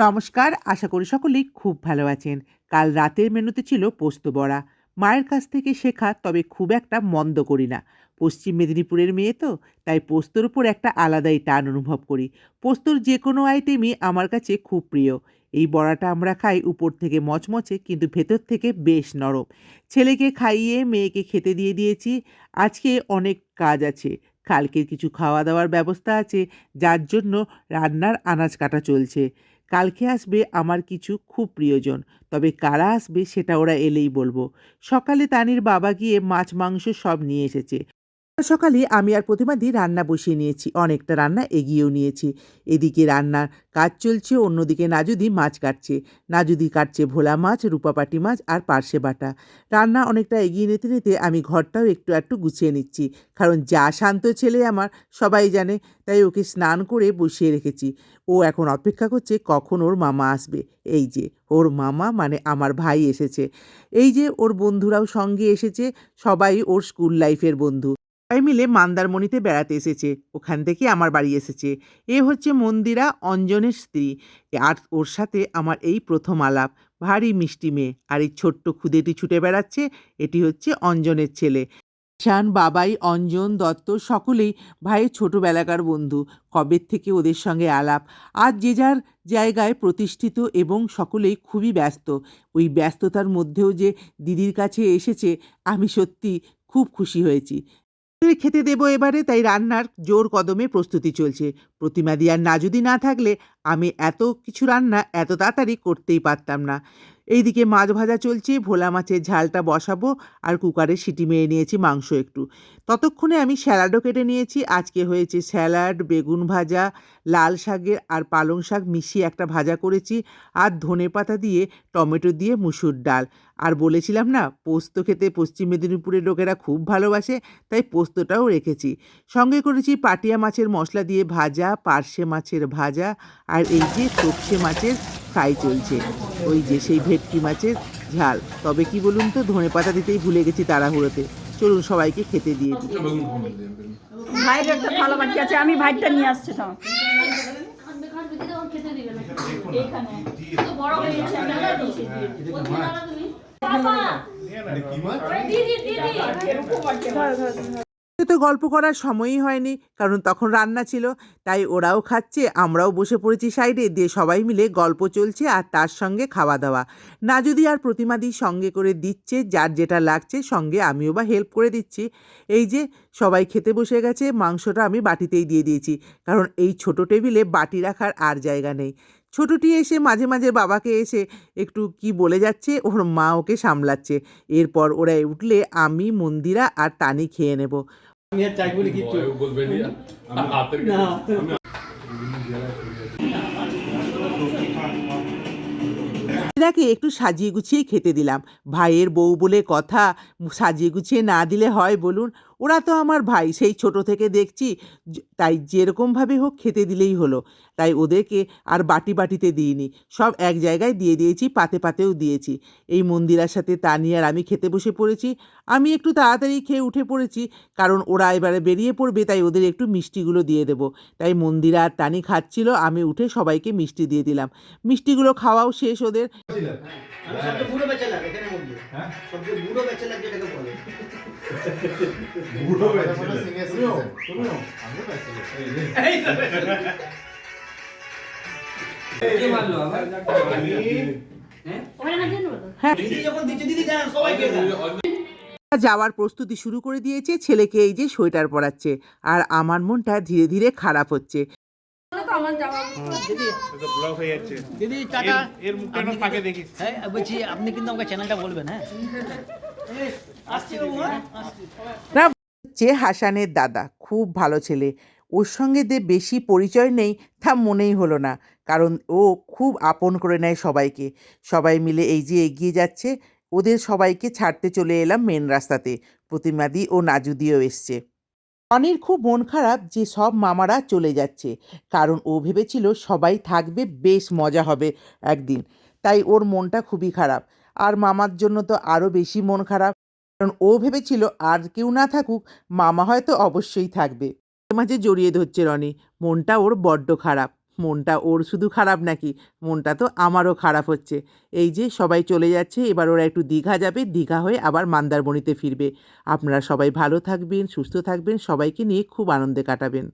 নমস্কার, আশা করি সকলেই খুব ভালো আছেন। কাল রাতের মেনুতে ছিল পোস্ত বড়া। মায়ের কাছ থেকে শেখা, তবে খুব একটা মন্দ করি না। পশ্চিম মেদিনীপুরের মেয়ে তো, তাই পোস্তর উপর একটা আলাদাই টান অনুভব করি। পোস্তর যে কোনো আইটেমই আমার কাছে খুব প্রিয়। এই বড়াটা আমরা খাই উপর থেকে মচমচে, কিন্তু ভেতর থেকে বেশ নরম। ছেলেকে খাইয়ে মেয়েকে খেতে দিয়ে দিয়েছি। আজকে অনেক কাজ আছে। কালকের কিছু খাওয়া দাওয়ার ব্যবস্থা আছে, যার জন্য রান্নার আনাজ কাটা চলছে। কালকে আসবে আমার কিছু খুব প্রিয়জন, তবে কারা আসবে সেটা ওরা এলেই বলব। সকালে তানির বাবা গিয়ে মাছ মাংস সব নিয়ে এসেছে। সকালে আমি আর প্রতিমাদি রান্না বসিয়ে নিয়েছি। অনেকটা রান্না এগিয়েও নিয়েছি। এদিকে রান্নার কাজ চলছে, অন্যদিকে নাজুদি মাছ কাটছে। নাজুদি কাটছে ভোলা মাছ, রূপাপাটি মাছ আর পার্শে বাটা। রান্না অনেকটা এগিয়ে নিতে নিতে আমি ঘরটাও একটু একটু গুছিয়ে নিচ্ছি। কারণ যা শান্ত ছেলে আমার, সবাই জানে, তাই ওকে স্নান করে বসিয়ে রেখেছি। ও এখন অপেক্ষা করছে কখন ওর মামা আসবে। এই যে, ওর মামা মানে আমার ভাই এসেছে। এই যে, ওর বন্ধুরাও সঙ্গে এসেছে, সবাই ওর স্কুল লাইফের বন্ধু। মিলে মান্দারমণিতে বেড়াতে এসেছে। ওখান থেকে আমার বাড়ি এসেছে। এ হচ্ছে মন্দিরা অঞ্জনের স্ত্রী। আর ওর সাথে আমার এই প্রথম আলাপ। ভারী মিষ্টি মেয়ে। আর এই ছোট্ট খুদেটি ছুটে বেড়াচ্ছে। এটি হচ্ছে অঞ্জনের ছেলে। শান বাবাই, অঞ্জন, দত্ত সকলেই ভাইয়ের ছোটোবেলাকার বন্ধু। কবের থেকে ওদের সঙ্গে আলাপ। আজ যে যার জায়গায় প্রতিষ্ঠিত এবং সকলেই খুবই ব্যস্ত। ওই ব্যস্ততার মধ্যেও যে দিদির কাছে এসেছে, আমি সত্যি খুব খুশি হয়েছি। খেতে দেবো এবারে, তাই রান্নার জোর কদমে প্রস্তুতি চলছে। প্রতিমা দিয়ার না যদি না থাকলে আমি এত কিছু রান্না এত তাড়াতাড়ি করতেই পারতাম না। এইদিকে মাছ ভাজা চলছে, ভোলা মাছের ঝালটা বসাবো আর কুকারে সিটি মেরে নিয়েছি মাংস একটু। ততক্ষণে আমি স্যালাডও কেটে নিয়েছি। আজকে হয়েছে স্যালাড, বেগুন ভাজা, লাল শাকের আর পালং শাক মিশিয়ে একটা ভাজা করেছি আর ধনে পাতা দিয়ে টমেটো দিয়ে মুসুর ডাল। আর বলেছিলাম না, পোস্ত খেতে পশ্চিম মেদিনীপুরের লোকেরা খুব ভালোবাসে, তাই পোস্তটাও রেখেছি। সঙ্গে করেছি পাটিয়া মাছের মশলা দিয়ে ভাজা, পার্শে মাছের ভাজা আর এই যে তোপসে মাছের ফ্রাই চলছে ওই যে সেই ভেটকি মাছের ঝাল। তবে কি বলুন তো ধনে পাতা দিতেই ভুলে গেছি তাড়াহুড়োতে। চলুন সবাইকে খেতে দিয়ে দিই। ভাইয়ের একটা থালা বাকি আছে আমি ভাইটা নিয়ে আসছি তো বড় হয়ে গেছে আমি না দিচ্ছি তো গল্প করার সময়ই হয়নি, কারণ তখন রান্না ছিল। তাই ওরাও খাচ্ছে, আমরাও বসে পড়েছি সাইডে, দিয়ে সবাই মিলে গল্প চলছে আর তার সঙ্গে খাওয়া দাওয়া না যদি আর প্রতিমাদি সঙ্গে করে দিচ্ছে, যার যেটা লাগছে সঙ্গে আমিও বা হেল্প করে দিচ্ছি। এই যে, সবাই খেতে বসে গেছে, মাংসটা আমি বাটিতেই দিয়ে দিয়েছি, কারণ এই ছোট টেবিলে বাটি রাখার আর জায়গা নেই। ছোটটি এসে মাঝে মাঝে বাবাকে এসে একটু কি বলে যাচ্ছে, ওর মা ওকে সামলাচ্ছে। এরপর ওরা উঠলে আমি, মন্দিরা আর টানি খেয়ে নেব। আমি আর চাই বলে নি। একটু সাজিয়ে গুছিয়ে খেতে দিলাম। ভাইয়ের বউ বলে কথা সাজিয়ে গুছিয়ে না দিলে হয় বলুন। ওরা তো আমার ভাই, সেই ছোট থেকে দেখছি তাই যেরকমভাবে হোক খেতে দিলেই হলো। তাই ওদেরকে আর বাটি বাটিতে দিইনি। সব এক জায়গায় দিয়ে দিয়েছি, পাতে পাতেও দিয়েছি। এই মন্দিরার সাথে তানি আর আমি খেতে বসে পড়েছি। আমি একটু তাড়াতাড়ি খেয়ে উঠে পড়েছি, কারণ ওরা এবারে বেরিয়ে পড়বে, তাই ওদের একটু মিষ্টিগুলো দিয়ে দেবো। তাই মন্দিরা আর টানি খাচ্ছিল, আমি উঠে সবাইকে মিষ্টি দিয়ে দিলাম। মিষ্টিগুলো খাওয়াও শেষ ওদের। সবচেয়ে বুড়ো কে মারলো আবার। হ্যাঁ। দিদি যখন দিচ্ছে দিদি সবাইকে যাওয়ার প্রস্তুতি শুরু করে দিয়েছে ছেলেকে এই যে সোয়েটার পরাচ্ছে আর আমার মনটা ধীরে ধীরে খারাপ হচ্ছে। আমার যাওয়া ব্লক হয়ে যাচ্ছে। দিদি টাটা এর মুখটা একটু ফাঁকে দেখিস হ্যাঁ বলছি আপনি কিন্তু আমাকে চ্যানেলটা বলবেন হ্যাঁ? আসছি না হচ্ছে হাসানের দাদা খুব ভালো ছেলে। ওর সঙ্গে যে বেশি পরিচয় নেই তা মনেই হলো না। কারণ ও খুব আপন করে নেয় সবাইকে। সবাই মিলে এই যে এগিয়ে যাচ্ছে ওদের সবাইকে ছাড়তে চলে এলাম মেন রাস্তাতে। প্রতিমাদি ও নাজুদিও এসছে। অনির খুব মন খারাপ যে সব মামারা চলে যাচ্ছে। কারণ ও ভেবেছিল সবাই থাকবে, বেশ মজা হবে একদিন। তাই ওর মনটা খুবই খারাপ। আর মামার জন্য তো আরও বেশি মন খারাপ। কারণ ও ভেবেছিল আর কেউ না থাকুক, মামা হয়তো অবশ্যই থাকবে। মাঝে জড়িয়ে ধরছে রনি। মনটা ওর বড্ড খারাপ। মনটা ওর শুধু খারাপ নাকি? মনটা তো আমারও খারাপ হচ্ছে। এই যে সবাই চলে যাচ্ছে, এবার ওরা একটু দীঘা যাবে, দীঘা হয়ে আবার মান্দারমণিতে ফিরবে। আপনারা সবাই ভালো থাকবেন, সুস্থ থাকবেন, সবাইকে নিয়ে খুব আনন্দে কাটাবেন।